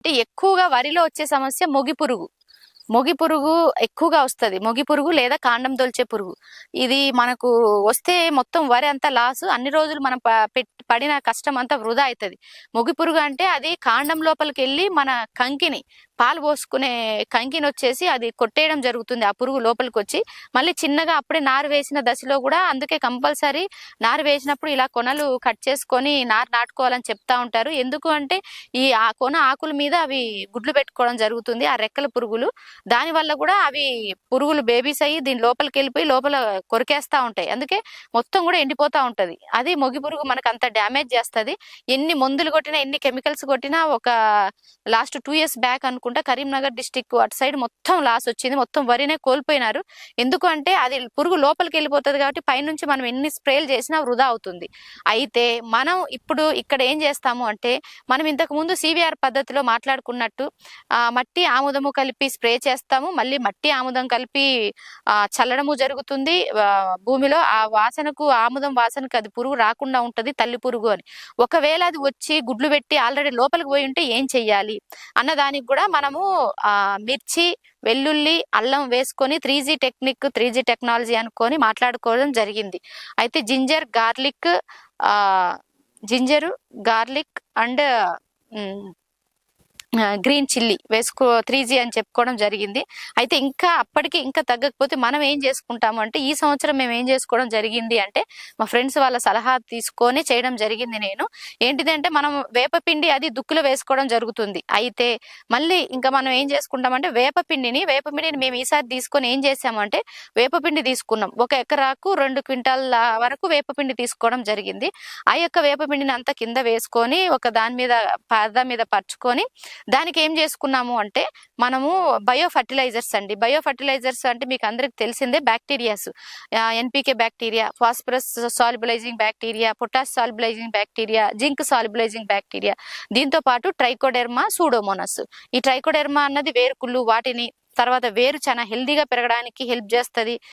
అంటే ఎక్కువగా వరిలో వచ్చే సమస్య మొగి పురుగు. మొగి పురుగు ఎక్కువగా వస్తది. మొగి పురుగు లేదా కాండం తొలిచే పురుగు. ఇది మనకు వస్తే మొత్తం వరి అంతా లాస్ అన్ని రోజులు మనం పడిన కష్టం అంతా వృధా అవుతుంది మొగి పురుగు అంటే అది కాండం లోపలికి వెళ్ళి మన కంకిని పాలు పోసుకునే కంకిని వచ్చేసి అది కొట్టేయడం జరుగుతుంది ఆ పురుగు లోపలికి వచ్చి మళ్ళీ చిన్నగా అప్పుడే నారు వేసిన దశలో కూడా అందుకే కంపల్సరీ నారు వేసినప్పుడు ఇలా కొనలు కట్ చేసుకొని నారు నాటుకోవాలని చెప్తా ఉంటారు. ఎందుకు అంటే ఈ ఆ కొన ఆకుల మీద అవి గుడ్లు పెట్టుకోవడం జరుగుతుంది ఆ రెక్కల పురుగులు. దాని వల్ల కూడా అవి పురుగులు బేబీస్ అయ్యి దీని లోపలికి వెళ్ళిపోయి లోపల కొరికేస్తా ఉంటాయి. అందుకే మొత్తం కూడా ఎండిపోతా ఉంటది. అది మొగి పురుగు మనకు అంత డ్యామేజ్ చేస్తది. ఎన్ని మందులు కొట్టినా ఎన్ని కెమికల్స్ కొట్టినా ఒక లాస్ట్ టూ ఇయర్స్ బ్యాక్ అనుకుంటే కరీంనగర్ డిస్టిక్ అటు సైడ్ మొత్తం లాస్ వచ్చింది. మొత్తం వరినే కోల్పోయినారు. ఎందుకు అంటే అది పురుగు లోపలికి వెళ్ళిపోతుంది కాబట్టి పైనుంచి మనం ఎన్ని స్ప్రేలు చేసినా వృధా అవుతుంది. అయితే మనం ఇప్పుడు ఇక్కడ ఏం చేస్తాము అంటే మనం ఇంతకు ముందు సివిఆర్ పద్ధతిలో మాట్లాడుకున్నట్టు మట్టి ఆముదము కలిపి స్ప్రే చేస్తాము. మళ్ళీ మట్టి ఆముదం కలిపి చల్లడము జరుగుతుంది. భూమిలో ఆ వాసనకు ఆముదం వాసనకు అది పురుగు రాకుండా ఉంటుంది తల్లి పురుగు అని. ఒకవేళ అది వచ్చి గుడ్లు పెట్టి ఆల్రెడీ లోపలికి పోయి ఉంటే ఏం చెయ్యాలి? అన్న దానికి కూడా మనము ఆ మిర్చి వెల్లుల్లి అల్లం వేసుకొని three G technique three G technology అనుకొని మాట్లాడుకోవడం జరిగింది. అయితే జింజర్ గార్లిక్ ఆ ginger garlic and green chilli వేసుకో త్రీ జీ అని చెప్పుకోవడం జరిగింది. అయితే ఇంకా అప్పటికి ఇంకా తగ్గకపోతే మనం ఏం చేసుకుంటాము అంటే ఈ సంవత్సరం మేము ఏం చేసుకోవడం జరిగింది అంటే మా ఫ్రెండ్స్ వాళ్ళ సలహా తీసుకొని చేయడం జరిగింది నేను. ఏంటిది అంటే మనం వేపపిండి అది దుక్కులో వేసుకోవడం జరుగుతుంది. అయితే మళ్ళీ ఇంకా మనం ఏం చేసుకుంటామంటే వేపపిండిని వేపపిండిని మేము ఈసారి తీసుకొని ఏం చేసామంటే వేపపిండి తీసుకున్నాం. ఒక ఎకరాకు రెండు క్వింటాల వరకు వేపపిండి తీసుకోవడం జరిగింది. ఆ యొక్క వేపపిండిని అంతా కింద వేసుకొని ఒక దాని మీద పాద మీద పరుచుకొని దానికి ఏం చేసుకున్నాము అంటే మనము బయో ఫర్టిలైజర్స్ అండి బయో ఫర్టిలైజర్స్ అంటే మీకు అందరికి తెలిసిందే bacterias NPK bacteria phosphorus solubilizing bacteria potash solubilizing bacteria zinc solubilizing bacteria దీంతో పాటు ట్రైకోడెర్మా సూడోమోనస్ ఈ ట్రైకోడెర్మా అన్నది వేరుకుళ్ళు వాటిని తర్వాత వేరు చాలా హెల్దీగా పెరగడానికి హెల్ప్ చేస్తది.